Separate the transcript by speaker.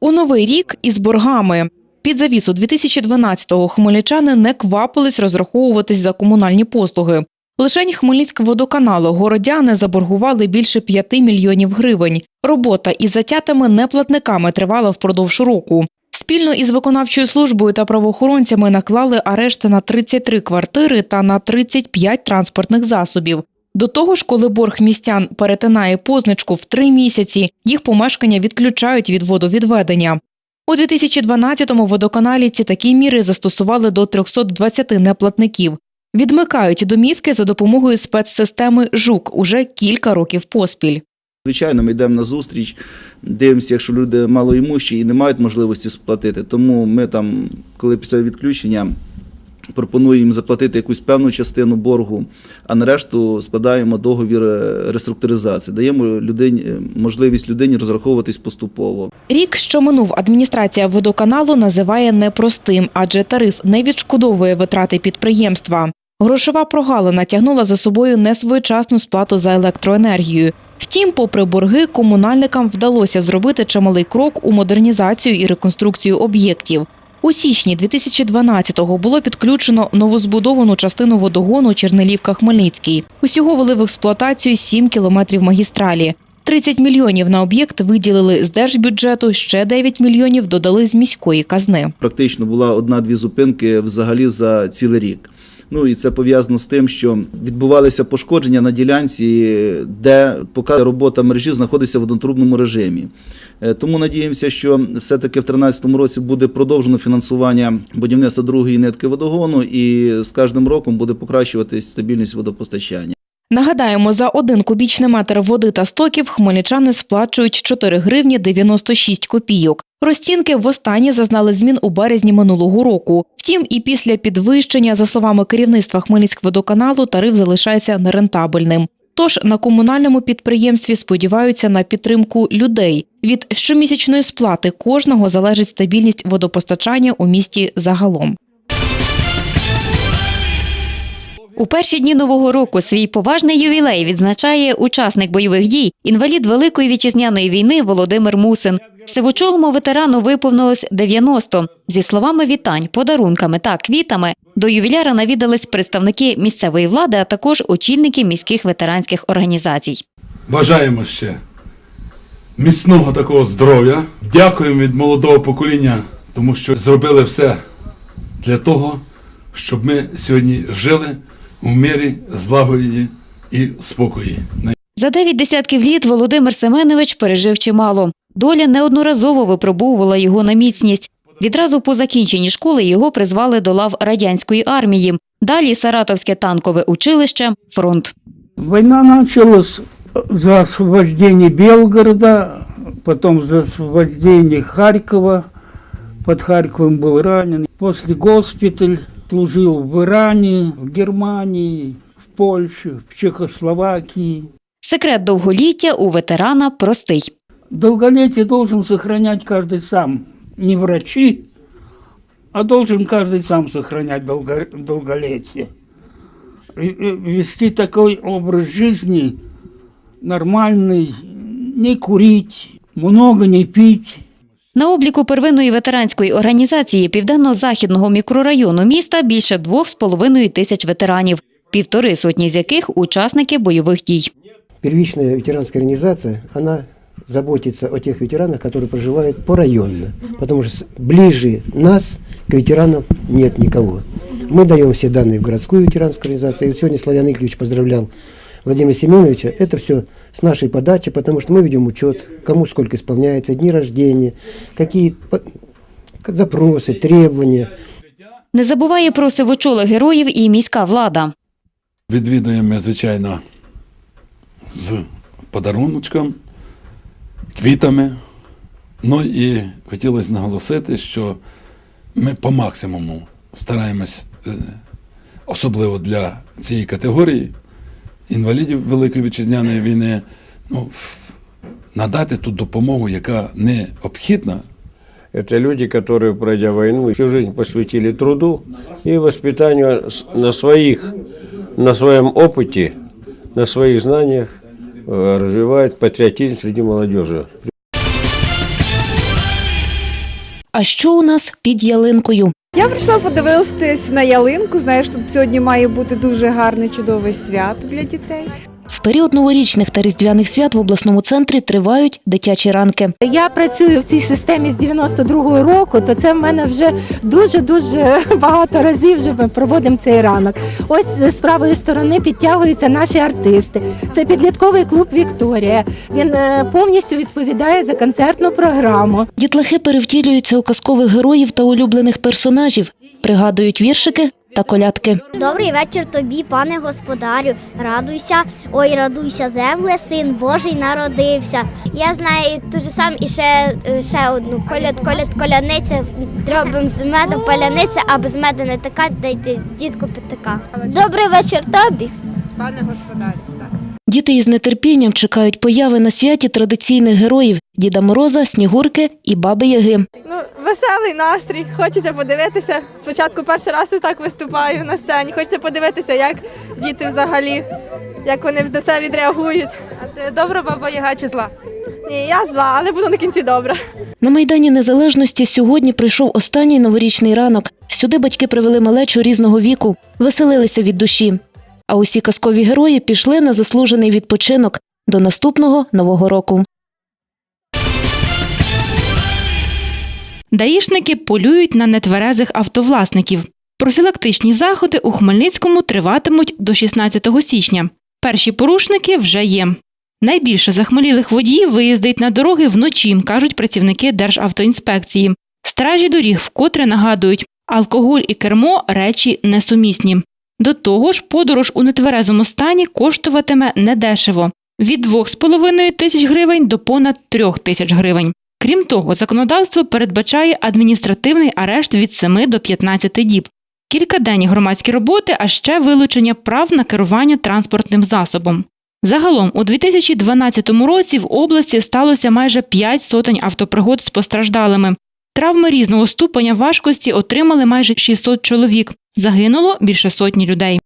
Speaker 1: У новий рік із боргами. Під завісу 2012-го хмельничани не квапились розраховуватись за комунальні послуги. Лишень Хмельницькводоканалу городяни заборгували більше 5 мільйонів гривень. Робота із затятими неплатниками тривала впродовж року. Спільно із виконавчою службою та правоохоронцями наклали арешти на 33 квартири та на 35 транспортних засобів. До того ж, коли борг містян перетинає позначку в три місяці, їх помешкання відключають від водовідведення. У 2012-му водоканалівці такі міри застосували до 320 неплатників. Відмикають домівки за допомогою спецсистеми ЖУК уже кілька років поспіль.
Speaker 2: Звичайно, ми йдемо на зустріч, дивимося, якщо люди малоімущі і не мають можливості сплатити. Тому ми там, коли після відключення, пропонуємо їм заплатити якусь певну частину боргу, а на решту складаємо договір е, реструктуризації, даємо людині можливість людині розраховуватись поступово.
Speaker 1: Рік, що минув, адміністрація водоканалу називає непростим, адже тариф не відшкодовує витрати підприємства. Грошова прогалина тягнула за собою несвоєчасну сплату за електроенергію. Втім, попри борги, комунальникам вдалося зробити чималий крок у модернізацію і реконструкцію об'єктів. У січні 2012-го було підключено новозбудовану частину водогону Чернелівка-Хмельницький. Усього вели в експлуатацію 7 кілометрів магістралі. 30 мільйонів на об'єкт виділили з держбюджету, ще 9 мільйонів додали з міської казни.
Speaker 2: Практично була одна-дві зупинки взагалі за цілий рік. Ну і це пов'язано з тим, що відбувалися пошкодження на ділянці, де поки робота мережі знаходиться в однотрубному режимі. Е, Тому надіємося, що все-таки в 2013 році буде продовжено фінансування будівництва другої нитки водогону, і з кожним роком буде покращуватись стабільність водопостачання.
Speaker 1: Нагадаємо, за один кубічний метр води та стоків хмельничани сплачують 4 гривні 96 копійок. Розцінки востаннє зазнали змін у березні минулого року. Втім, і після підвищення, за словами керівництва Хмельницькводоканалу, тариф залишається нерентабельним. Тож на комунальному підприємстві сподіваються на підтримку людей. Від щомісячної сплати кожного залежить стабільність водопостачання у місті загалом.
Speaker 3: У перші дні нового року свій поважний ювілей відзначає учасник бойових дій, інвалід Великої вітчизняної війни Володимир Мусин. Сивочолому ветерану виповнилось 90. Зі словами вітань, подарунками та квітами до ювіляра навідались представники місцевої влади, а також очільники міських ветеранських організацій.
Speaker 4: Бажаємо ще міцного такого здоров'я. Дякуємо від молодого покоління, тому що зробили все для того, щоб ми сьогодні жили у мирі, злагоді і спокої.
Speaker 3: За дев'ять десятків літ Володимир Семенович пережив чимало. Доля неодноразово випробовувала його на міцність. Відразу по закінченні школи його призвали до лав радянської армії. Далі Саратовське танкове училище, фронт.
Speaker 5: Война началась за освобождение Белгорода, потом за освобождение Харькова. Под Харьковом был ранен. После госпиталь служил в Иране, в Германии, в Польше, в Чехословакии.
Speaker 3: Секрет довголіття у ветерана простий.
Speaker 5: Долголетие должен сохранять каждый сам. Не врачи, а должен каждый сам сохранять долго- долголетие. И- и Вести такой образ жизни нормальный, не курить, много не пить.
Speaker 3: На обліку первинної ветеранської організації південно-західного мікрорайону міста більше 2,5 тисяч ветеранів, півтори сотні з яких учасники бойових дій.
Speaker 6: Первичная ветеранская организация, она заботится о тех ветеранах, которые проживают порайонно, потому что с- ближе нас к ветеранам нет никого. Мы даем все данные в городскую ветеранскую организацию. И вот сегодня Славян Игоревич поздравлял Владимира Семеновича. Это все с нашей подачи, потому что мы ведем учет, кому сколько исполняется, дни рождения, какие по- запросы, требования.
Speaker 3: Не забуває про сивочолих героїв і міська влада.
Speaker 4: Відвідуємо, звичайно, з подаруночком, квітами. Ну і хотілося наголосити, що ми по максимуму стараємось, е, особливо для цієї категорії інвалідів Великої вітчизняної війни, ну, в- надати ту допомогу, яка необхідна
Speaker 7: Это люди, которые, пройдя войну, всю жизнь посвятили труду и воспитанию с- на своих, на своем опыте, на своих знаниях э, развивают патриотизм среди молодежи.
Speaker 8: А що у нас під ялинкою?
Speaker 9: Я прийшла подивитися на ялинку. Знаєш, тут сьогодні має бути дуже гарне, чудове свято для дітей.
Speaker 8: Період новорічних та різдвяних свят в обласному центрі тривають дитячі ранки.
Speaker 10: Я працюю в цій системі з 92-го року, то це в мене вже дуже дуже багато разів вже ми проводимо цей ранок. Ось з правої сторони підтягуються наші артисти. Це підлітковий клуб Вікторія. Він е, повністю відповідає за концертну програму.
Speaker 8: Дітлахи перевтілюються у казкових героїв та улюблених персонажів, пригадують віршики та колядки.
Speaker 11: Добрий вечір тобі, пане господарю. Радуйся, ой, радуйся, земле, син Божий народився. Я знаю ту ж сам і ще, е, ще одну коляд, коляд, коляниця. Робимо з меду паляниця, а без меду не така, дайте дітку підтика. Добрий вечір тобі.
Speaker 8: Діти із нетерпінням чекають появи на святі традиційних героїв Діда Мороза, Снігурки і Баби Яги.
Speaker 12: Ну, веселий настрій. Хочеться подивитися. Спочатку перший раз я так виступаю на сцені. Хочеться подивитися, як діти взагалі, як вони на це відреагують.
Speaker 13: А ти добра баба Яга чи зла?
Speaker 12: Ні, я зла, але буду на кінці добре.
Speaker 8: На Майдані Незалежності сьогодні прийшов останній новорічний ранок. Сюди батьки привели малечу різного віку, веселилися від душі. А усі казкові герої пішли на заслужений відпочинок до наступного нового року.
Speaker 14: Даїшники полюють на нетверезих автовласників. Профілактичні заходи у Хмельницькому триватимуть до 16 січня. Перші порушники вже є. Найбільше захмелілих водіїв виїздить на дороги вночі, кажуть працівники Державтоінспекції. Стражі доріг вкотре нагадують, алкоголь і кермо речі несумісні. До того ж, подорож у нетверезому стані коштуватиме недешево від 2,5 тисяч гривень до понад 3 тисяч гривень. Крім того, законодавство передбачає адміністративний арешт від 7 до 15 діб, кількаденні громадські роботи, а ще вилучення прав на керування транспортним засобом. Загалом у 2012 році в області сталося майже 5 сотень автопригод з постраждалими. Травми різного ступеня важкості отримали майже 600 чоловік. Загинуло більше сотні людей.